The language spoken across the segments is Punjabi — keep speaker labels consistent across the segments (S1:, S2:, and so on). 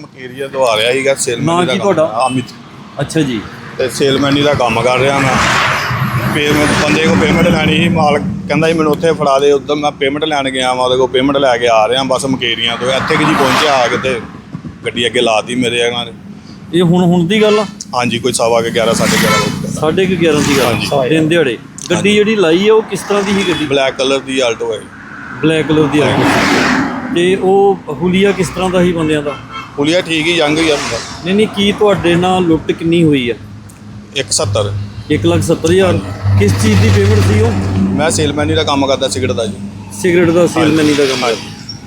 S1: ਮਕੇਰੀਆ ਤੋਂ ਆ ਰਿਹਾ ਸੀਗਾ
S2: ਨਾਂ
S1: ਸੇਲਮੈਨ
S2: ਕੀ ਤੁਹਾਡਾ?
S1: ਅਮਿਤ।
S2: ਅੱਛਾ ਜੀ।
S1: ਤੇ ਸੇਲਮੈਨੀ ਦਾ ਕੰਮ ਕਰ ਰਿਹਾ ਮੈਂ। ਪੇਮੈਂਟ ਬੰਦੇ ਕੋ ਪੇਮੈਂਟ ਲੈਣੀ ਸੀ ਮਾਲਕ ਕਹਿੰਦਾ ਸੀ ਮੈਨੂੰ ਉੱਥੇ ਫੜਾ ਦੇ ਉਦੋਂ ਮੈਂ ਪੇਮੈਂਟ ਲੈਣ ਗਿਆ ਮੈਂ ਉਹਦੇ ਕੋਲ ਪੇਮੈਂਟ ਲੈ ਕੇ ਆ ਰਿਹਾ ਬਸ ਮਕੇਰੀਆਂ ਤੋਂ। ਇੱਥੇ ਕਿ ਜੀ ਪਹੁੰਚਿਆ ਆ ਕੇ ਤੇ ਗੱਡੀ ਅੱਗੇ ਲਾਤੀ ਮੇਰੇ ਇਹਨਾਂ ਨੇ।
S2: ਇਹ ਹੁਣ ਹੁਣ ਦੀ ਗੱਲ ਆ?
S1: ਹਾਂਜੀ ਕੋਈ ਸਵਾ ਕੇ 11 ਸਾਢੇ 11 ਵਜੇ
S2: ਸਾਢੇ ਕੁ 11 ਦੀ ਗੱਲ
S1: ਹਾਂਜੀ।
S2: ਦਿਨ ਦਿਹਾੜੇ। ਗੱਡੀ ਜਿਹੜੀ ਲਾਈ ਆ ਉਹ ਕਿਸ ਤਰ੍ਹਾਂ ਦੀ ਸੀ ਗੱਡੀ?
S1: ਬਲੈਕ ਕਲਰ ਦੀ ਆਲਟੋ ਹੈ
S2: ਬਲੈਕ ਕਲਰ ਦੀ ਆ ਤੇ ਉਹ ਹੁਲੀਆ ਕਿਸ ਤਰ੍ਹਾਂ ਦਾ ਸੀ ਬੰਦਿਆਂ ਦਾ?
S1: ਪੁਲੀਆ ਠੀਕ ਹੀ ਜੰਗ ਹੀ ਆ
S2: ਨਹੀਂ ਨਹੀਂ ਕੀ ਤੁਹਾਡੇ ਨਾਲ ਲੁੱਟ ਕਿੰਨੀ ਹੋਈ ਆ?
S1: 170
S2: 170000 ਕਿਸ ਚੀਜ਼ ਦੀ ਪੇਮੈਂਟ ਸੀ ਉਹ?
S1: ਮੈਂ ਸੇਲਮੈਨੀ ਦਾ ਕੰਮ ਕਰਦਾ ਸਿਗਰਟ ਦਾ ਜੀ।
S2: ਸਿਗਰਟ ਦਾ ਸੇਲਮੈਨੀ ਦਾ ਕੰਮ।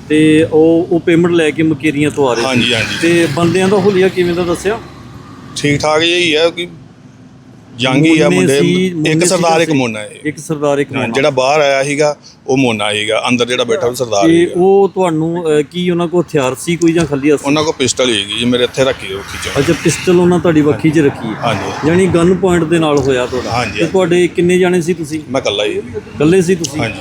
S2: ਤੇ ਉਹ ਉਹ ਪੇਮੈਂਟ ਲੈ ਕੇ ਮਕੇਰੀਆਂ ਤੋਂ ਆ ਰਹੇ ਸੀ।
S1: ਹਾਂਜੀ ਹਾਂਜੀ।
S2: ਤੇ ਬੰਦਿਆਂ ਦਾ ਹੁਲੀਆ ਕਿਵੇਂ ਦਾ ਦੱਸਿਆ?
S1: ਠੀਕ ਠਾਕ ਜਿਹੀ ਹੈ ਕਿ ਜੰਗ ਆ ਮੁੰਡੇ ਇੱਕ ਸਰਦਾਰ ਇੱਕ। ਮੋਨਾ ਹੈ
S2: ਇੱਕ ਸਰਦਾਰ ਇੱਕ ਮੋਨਾ।
S1: ਜਿਹੜਾ ਬਾਹਰ ਆਇਆ ਸੀਗਾ ਉਹ ਮੋਨਾ ਸੀਗਾ। ਅੰਦਰ ਜਿਹੜਾ ਬੈਠਾ ਉਹ ਸਰਦਾਰ
S2: ਤੇ ਉਹ ਤੁਹਾਨੂੰ ਕੀ ਉਹਨਾਂ ਕੋਲ ਹਥਿਆਰ ਸੀ ਕੋਈ ਜਾਂ ਖਾਲੀ
S1: ਉਹਨਾਂ ਕੋਲ ਪਿਸਟਲ ਸੀਗੀ ਜੀ ਮੇਰੇ ਇੱਥੇ ਰੱਖੀ ਉਹ ਖਿੱਚੋ
S2: ਅੱਛਾ ਪਿਸਟਲ ਉਹਨਾਂ ਤੁਹਾਡੀ ਵੱਖੀ 'ਚ ਰੱਖੀ ਹੈ?
S1: ਹਾਂਜੀ।
S2: ਯਾਨੀ ਗਨ ਪੁਆਇੰਟ ਦੇ ਨਾਲ ਹੋਇਆ ਤੁਹਾਡਾ? ਤੇ ਤੁਹਾਡੇ ਕਿੰਨੇ ਜਾਣੇ ਸੀ ਤੁਸੀਂ?
S1: ਮੈਂ ਇਕੱਲਾ ਹੀ।
S2: ਇਕੱਲੇ ਸੀ ਤੁਸੀਂ?
S1: ਹਾਂਜੀ।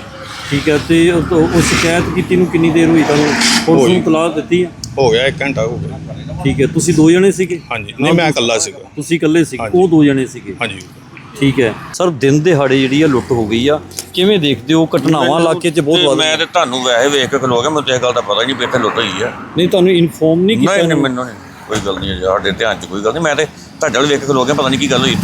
S2: ਠੀਕ ਹੈ ਤੇ ਉਹ ਸ਼ਿਕਾਇਤ ਕੀਤੀ ਨੂੰ ਕਿੰਨੀ ਦੇਰ ਹੋਈ ਤੁਹਾਨੂੰ? ਪੁਲਿਸ। ਨੂੰ ਤਲਾਹ ਦਿੱਤੀ
S1: ਹੋ? ਗਿਆ 1 ਘੰਟਾ ਹੋ ਗਿਆ।
S2: ਠੀਕ ਹੈ ਤੁਸੀਂ ਦੋ ਜਣੇ ਸੀਗੇ?
S1: ਹਾਂਜੀ ਨਹੀਂ ਮੈਂ ਇਕੱਲਾ ਸੀਗਾ।
S2: ਤੁਸੀਂ ਇਕੱਲੇ ਸੀ
S1: ਹਾਂਜੀ।
S2: ਉਹ ਦੋ ਜਣੇ ਸੀਗੇ?
S1: ਹਾਂਜੀ।
S2: ਠੀਕ ਹੈ। ਸਰ ਦਿਨ ਦਿਹਾੜੇ ਜਿਹੜੀ ਆ ਲੁੱਟ ਹੋ ਗਈ ਆ ਕਿਵੇਂ ਦੇਖਦੇ ਹੋ? ਘਟਨਾਵਾਂ ਇਲਾਕੇ 'ਚ ਬਹੁਤ ਵੱਧ
S3: ਮੈਂ ਤੇ ਤੁਹਾਨੂੰ ਵੈਸੇ ਵੇਖ ਕੇ ਖਲੋ ਗਿਆ ਮੈਨੂੰ ਤੇ ਇਹ ਗੱਲ ਦਾ ਪਤਾ ਨਹੀਂ ਵੀ ਇੱਥੇ ਲੁੱਟ ਹੋਈ ਆ।
S2: ਨਹੀਂ ਤੁਹਾਨੂੰ ਇਨਫੋਰਮ ਨਹੀਂ ਕੀਤਾ
S3: ਨਹੀਂ ਮੈਨੂੰ ਨਹੀਂ ਕੋਈ ਗੱਲ ਨਹੀਂ ਹੈ ਸਾਡੇ ਧਿਆਨ 'ਚ ਕੋਈ ਗੱਲ ਨਹੀਂ ਮੈਂ ਤੇ ਤੁਹਾਡੇ ਵੱਲ ਵੇਖ ਕੇ ਖਲੋ ਗਿਆ ਪਤਾ ਨਹੀਂ ਕੀ ਗੱਲ ਹੋਈ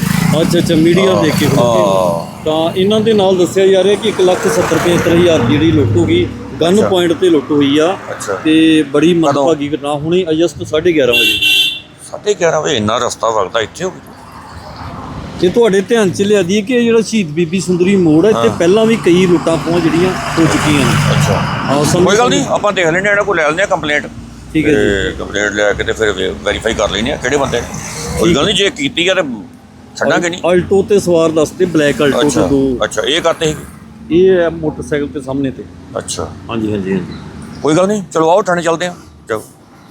S2: ਅੱਛਾ ਅੱਛਾ ਮੀਡੀਆ ਦੇਖ ਕੇ। ਹਾਂ। ਤਾਂ ਇਹਨਾਂ ਦੇ ਨਾਲ ਦੱਸਿਆ ਜਾ ਰਿਹਾ ਕਿ 1,70,75,000 ਦੀ ਜਿਹੜੀ ਲੁੱਟ ਹੋ ਗਈ ਗਨ ਪੁਆਇੰਟ ਤੇ ਲੁੱਟ ਹੋਈ ਆ
S3: ਅੱਛਾ।
S2: ਤੇ ਬੜੀ ਮੰਦਭਾਗੀ ਘਟਨਾ ਹੁਣੇ ਅਗਸਤ 11:30 ਵਜੇ।
S3: ਸਾਢੇ 11 ਵਜੇ ਇੰਨਾ ਰਸਤਾ ਵਗਦਾ ਇੱਥੇ ਹੋ ਗਿਆ
S2: ਤੇ ਤੁਹਾਡੇ ਧਿਆਨ ਚ ਲਿਆ ਦੀ ਕਿ ਜਿਹੜਾ ਸ਼ਹੀਦ ਬੀਬੀ ਸੁੰਦਰੀ ਮੋੜ ਹੈ ਇੱਥੇ ਪਹਿਲਾਂ ਵੀ ਕਈ ਲੁੱਟਾਂ ਪਹੁੰਚ ਜਿਹੜੀਆਂ ਹੋ ਚੁੱਕੀਆਂ ਨੇ।
S3: ਅੱਛਾ।
S2: ਹਾਂ
S3: ਕੋਈ ਗੱਲ ਨਹੀਂ ਆਪਾਂ ਦੇਖ ਹਾਂ ਇਹਨਾਂ ਕੋਲ ਲੈ ਲੈਂਦੇ ਆ ਕੰਪਲੇਂਟ
S2: ਠੀਕ ਹੈ ਜੀ।
S3: ਕੰਪਲੇਂਟ ਲੈ ਕੇ ਤੇ ਫਿਰ ਵੈਰੀਫਾਈ ਕਰ ਲੈਂਦੇ ਆ ਕਿਹੜੇ ਬੰਦੇ ਕੋਈ ਗੱਲ ਨਹੀਂ ਜੇ ਕੀਤੀ ਆ ਤੇ ਛੱਡਾਂਗੇ ਨਹੀਂ।
S2: ਆਲਟੋ ਤੇ ਸਵਾਰ ਦੱਸਦੇ ਬਲੈਕ ਆਲਟੋ ਤੇ ਦੋ।
S3: ਅੱਛਾ ਇਹ ਕਰਤੇ ਸੀ।
S2: ਇਹ ਹੈ ਮੋਟਰਸਾਈਕਲ ਤੇ ਸਾਹਮਣੇ ਤੇ।
S3: ਅੱਛਾ।
S2: ਹਾਂਜੀ ਹਾਂਜੀ ਹਾਂਜੀ।
S3: ਕੋਈ ਗੱਲ ਨਹੀਂ। ਚਲੋ ਆਓ ਥਾਣੇ ਚੱਲਦੇ ਆ ਚਲੋ